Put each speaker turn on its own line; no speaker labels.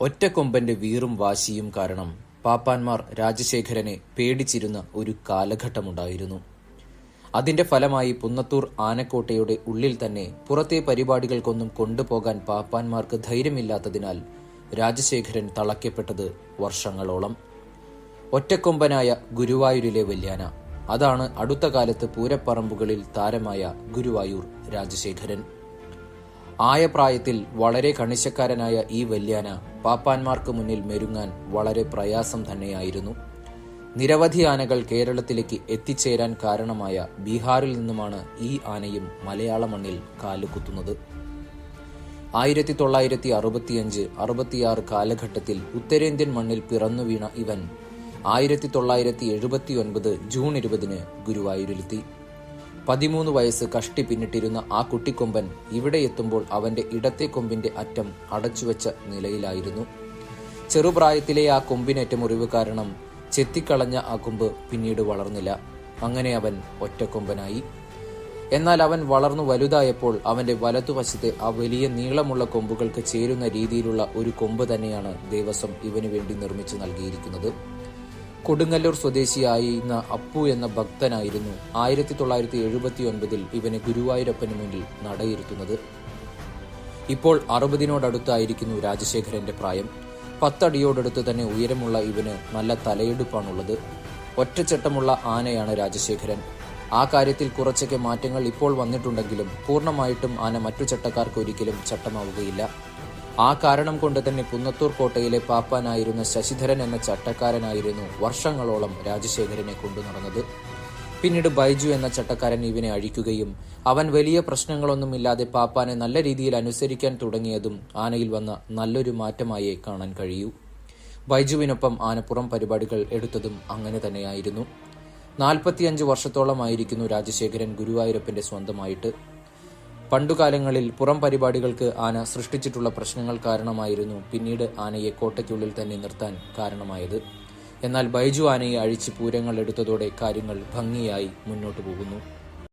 ഒറ്റക്കൊമ്പന്റെ വീറും വാശിയും കാരണം പാപ്പാന്മാർ രാജശേഖരനെ പേടിച്ചിരുന്ന ഒരു കാലഘട്ടമുണ്ടായിരുന്നു. അതിന്റെ ഫലമായി പുന്നത്തൂർ ആനക്കോട്ടയുടെ ഉള്ളിൽ തന്നെ പുറത്തെ പരിപാടികൾക്കൊന്നും കൊണ്ടുപോകാൻ പാപ്പാന്മാർക്ക് ധൈര്യമില്ലാത്തതിനാൽ രാജശേഖരൻ തളയ്ക്കപ്പെട്ടത് വർഷങ്ങളോളം. ഒറ്റക്കൊമ്പനായ ഗുരുവായൂരിലെ വല്യാന. അതാണ് അടുത്ത കാലത്ത് പൂരപ്പറമ്പുകളിൽ താരമായ ഗുരുവായൂർ രാജശേഖരൻ. ആയ പ്രായത്തിൽ വളരെ കണിശക്കാരനായ ഈ വല്യാന പാപ്പാന്മാർക്ക് മുന്നിൽ മെരുങ്ങാൻ വളരെ പ്രയാസം തന്നെയായിരുന്നു. നിരവധി ആനകൾ കേരളത്തിലേക്ക് എത്തിച്ചേരാൻ കാരണമായ ബീഹാറിൽ നിന്നുമാണ് ഈ ആനയും മലയാള മണ്ണിൽ കാലുകുത്തുന്നത് ആയിരത്തി തൊള്ളായിരത്തി അറുപത്തിയഞ്ച് അറുപത്തിയാറ് കാലഘട്ടത്തിൽ ഉത്തരേന്ത്യൻ മണ്ണിൽ പിറന്നു വീണ ഇവൻ ആയിരത്തി തൊള്ളായിരത്തി എഴുപത്തി ഒൻപത് ജൂൺ ഇരുപതിന് ഗുരുവായൂരിലെത്തി. പതിമൂന്ന് വയസ്സ് കഷ്ടി പിന്നിട്ടിരുന്ന ആ കുട്ടിക്കൊമ്പൻ ഇവിടെ എത്തുമ്പോൾ അവന്റെ ഇടത്തെ കൊമ്പിന്റെ അറ്റം അടച്ചുവെച്ച നിലയിലായിരുന്നു. ചെറുപ്രായത്തിലെ ആ കൊമ്പിനേറ്റ മുറിവ് കാരണം ചെത്തിക്കളഞ്ഞ ആ കൊമ്പ് പിന്നീട് വളർന്നില്ല. അങ്ങനെ അവൻ ഒറ്റക്കൊമ്പനായി എന്നാൽ അവൻ വളർന്നു വലുതായപ്പോൾ അവന്റെ വലതുവശത്തെ ആ വലിയ നീളമുള്ള കൊമ്പുകൾക്ക് ചേരുന്ന രീതിയിലുള്ള ഒരു കൊമ്പ് തന്നെയാണ് ദേവസ്വം ഇവന് വേണ്ടി നിർമ്മിച്ചു നൽകിയിരിക്കുന്നത്. കൊടുങ്ങല്ലൂർ സ്വദേശിയായിരുന്ന അപ്പു എന്ന ഭക്തനായിരുന്നു. ആയിരത്തി തൊള്ളായിരത്തി എഴുപത്തി ഒൻപതിൽ ഇവനെ ഗുരുവായൂരപ്പന് മുന്നിൽ നടയിരുത്തുന്നത്. ഇപ്പോൾ അറുപതിനോടടുത്തായിരിക്കുന്നു രാജശേഖരന്റെ പ്രായം. പത്തടിയോടടുത്ത് തന്നെ ഉയരമുള്ള ഇവന് നല്ല തലയെടുപ്പാണുള്ളത്. ഒറ്റച്ചട്ടമുള്ള ആനയാണ് രാജശേഖരൻ. ആ കാര്യത്തിൽ കുറച്ചൊക്കെ മാറ്റങ്ങൾ ഇപ്പോൾ വന്നിട്ടുണ്ടെങ്കിലും പൂർണമായിട്ടും ആന മറ്റു ചട്ടക്കാർക്ക് ഒരിക്കലും ചട്ടമാവുകയില്ല. ആ കാരണം കൊണ്ട് തന്നെ പുന്നത്തൂർ കോട്ടയിലെ പാപ്പാനായിരുന്ന ശശിധരൻ എന്ന ചട്ടക്കാരനായിരുന്നു വർഷങ്ങളോളം രാജശേഖരനെ കൊണ്ടു നടന്നത്. പിന്നീട് ബൈജു എന്ന ചട്ടക്കാരൻ ഇവനെ അഴിക്കുകയും അവൻ വലിയ പ്രശ്നങ്ങളൊന്നുമില്ലാതെ പാപ്പാനെ നല്ല രീതിയിൽ അനുസരിക്കാൻ തുടങ്ങിയതും ആനയിൽ വന്ന നല്ലൊരു മാറ്റമായേ കാണാൻ കഴിയൂ. ബൈജുവിനൊപ്പം ആനപ്പുറം പരിപാടികൾ എടുത്തതും അങ്ങനെ തന്നെയായിരുന്നു. നാൽപ്പത്തിയഞ്ച് വർഷത്തോളമായിരിക്കുന്നു രാജശേഖരൻ ഗുരുവായൂരപ്പന്റെ സ്വന്തമായിട്ട്. പണ്ടുകാലങ്ങളിൽ പുറം പരിപാടികൾക്ക് ആന സൃഷ്ടിച്ചിട്ടുള്ള പ്രശ്നങ്ങൾ കാരണമായിരുന്നു പിന്നീട് ആനയെ കോട്ടയ്ക്കുള്ളിൽ തന്നെ നിർത്താൻ കാരണമായത്. എന്നാൽ ബൈജു ആനയെ അഴിച്ച് പൂരങ്ങൾ എടുത്തതോടെ കാര്യങ്ങൾ ഭംഗിയായി മുന്നോട്ടു പോകുന്നു.